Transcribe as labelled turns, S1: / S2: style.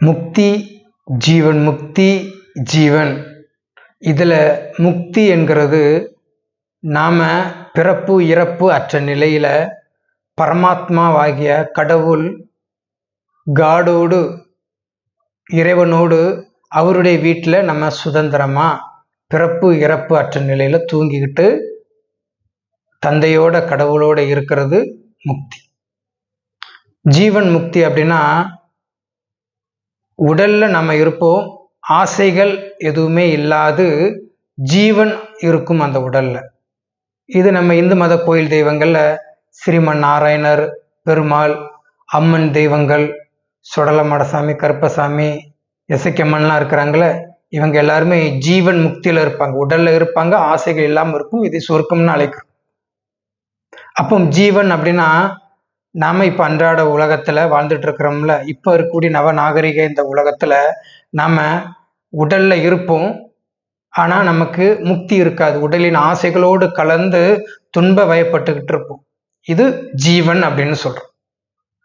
S1: முக்தி ஜீவன் முக்தி ஜீவன். இதில் முக்தி என்கிறது நாம் பிறப்பு இறப்பு அற்ற நிலையில் பரமாத்மாவாகிய கடவுள் காடோடு இறைவனோடு அவருடைய வீட்டில் நம்ம சுதந்திரமாக பிறப்பு இறப்பு அற்ற நிலையில் தூங்கிக்கிட்டு தந்தையோட கடவுளோட இருக்கிறது முக்தி. ஜீவன் முக்தி அப்படின்னா உடல்ல நம்ம இருப்போம். ஆசைகள் எதுவுமே இல்லாது ஜீவன் இருக்கும் அந்த உடல்ல. இது நம்ம இந்து மத கோயில் தெய்வங்கள்ல ஸ்ரீமன் நாராயணர் பெருமாள் அம்மன் தெய்வங்கள் சுடலமடசாமி கருப்பசாமி எசைக்கம்மன்லாம் இருக்கிறாங்களே இவங்க எல்லாருமே ஜீவன் முக்தியில இருப்பாங்க. உடல்ல இருப்பாங்க ஆசைகள் இல்லாமல் இருக்கும் இது சுருக்கம்னு அழைக்கிறோம். அப்போ ஜீவன் அப்படின்னா நாம இப்ப அன்றாட உலகத்துல வாழ்ந்துட்டு இருக்கிறோம்ல இப்ப இருக்கக்கூடிய நவ நாகரிக இந்த உலகத்துல நாம உடல்ல இருப்போம். ஆனா நமக்கு முக்தி இருக்காது. உடலின் ஆசைகளோடு கலந்து துன்ப வயப்பட்டுக்கிட்டு இருப்போம். இது ஜீவன் அப்படின்னு சொல்றோம்.